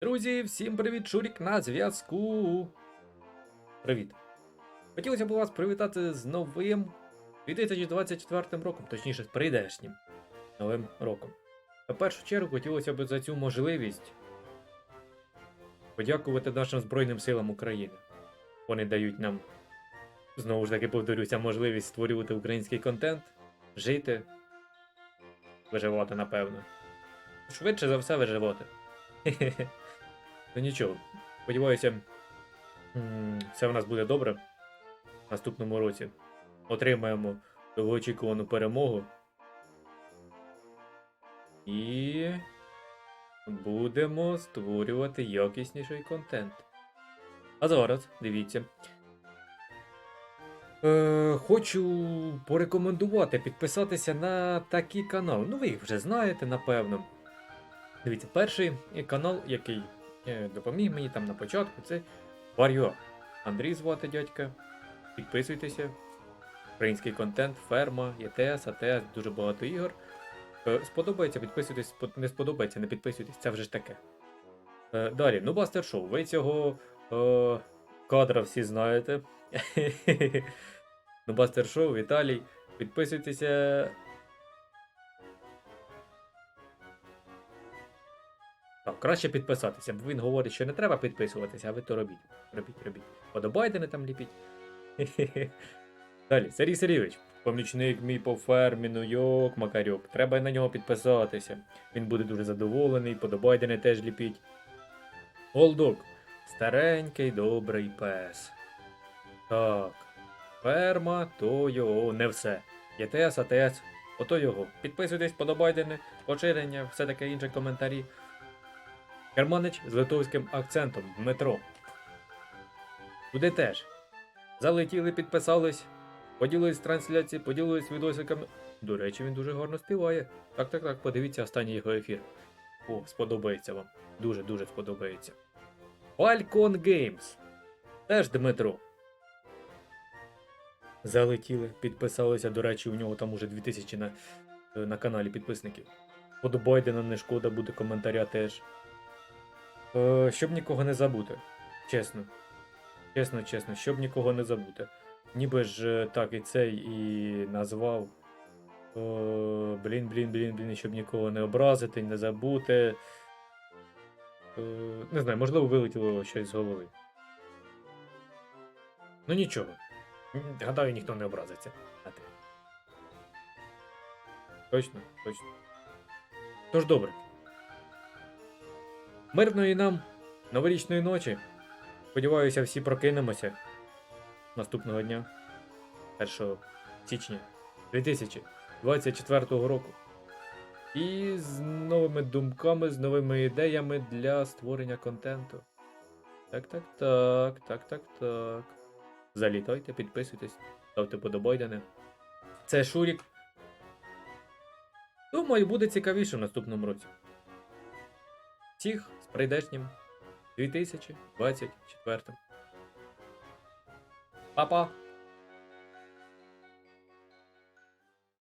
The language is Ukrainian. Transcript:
Друзі, всім привіт, Шурік на зв'язку. Привіт. Хотілося б вас привітати з новим 2024 роком, точніше, з прийдешнім новим роком. На першу чергу хотілося б за цю можливість подякувати нашим Збройним силам України. Вони дають нам, знову ж таки повторюся, можливість створювати український контент, жити, виживати, напевно. Швидше за все виживати. Хе-хе-хе. Ну нічого. Сподіваюся, все в нас буде добре. В наступному році отримаємо довгоочікувану перемогу. І будемо створювати якісніший контент. А зараз, дивіться. Е, хочу порекомендувати підписатися на такий канал. Ну, ви їх вже знаєте, напевно. Дивіться, перший канал, який допоміг мені там на початку, це Варіо. Андрій звати дядька. Підписуйтеся. Український контент, ферма, ЄТС, АТС, дуже багато ігор. Е, Сподобається, підписуйтесь, не сподобається, не підписуйтесь, це вже ж таке. Е, Далі, ну Бастер Шоу. Ви цього е, кадра всі знаєте. ну Бастер Шоу, Віталій. Підписуйтеся. Так, краще підписатися, бо він говорить, що не треба підписуватися, а ви то робіть. Робіть, робіть. Подобайте там ліпіть. Далі, Сергій Сергійович, помічник мій по фермі, ну йок, Макарьок. Треба на нього підписатися. Він буде дуже задоволений, подобайдене теж ліпіть. Голдок. Старенький добрий пес. Так. Ферма, то його, не все. ЄТС, АТС, ото його. Підписуйтесь, подобайдене, поширення, все таке інше коментарі. Керманич з литовським акцентом Дмитро. Туди теж. Залетіли, підписались, поділились трансляції, поділились відосиками. До речі, він дуже гарно співає. Так, так, так, подивіться останній його ефір. О, сподобається вам. Дуже-дуже сподобається. Falcon Games. Теж Дмитро. Залетіли, підписалися. До речі, у нього там уже 2000 на, е, на каналі підписників. Подобайте нам не шкода, буде коментаря теж. Е, щоб нікого не забути. Чесно. Чесно, чесно, щоб нікого не забути. Ніби ж е, так і цей і назвав. О, блін, блін, блін, блін, щоб нікого не образити, не забути. Е, не знаю, можливо, вилетіло щось з голови. Ну нічого. Гадаю, ніхто не образиться. на те. Точно, точно. Тож добре. Мирної нам новорічної ночі. Сподіваюся, всі прокинемося наступного дня, 1 січня 2024 року. І з новими думками, з новими ідеями для створення контенту. Так, так, так, так, так, так. Залітайте, підписуйтесь, ставте подобайдане. Це Шурік. Думаю, буде цікавіше в наступному році. Всіх з прийдешнім 2024. Па-па!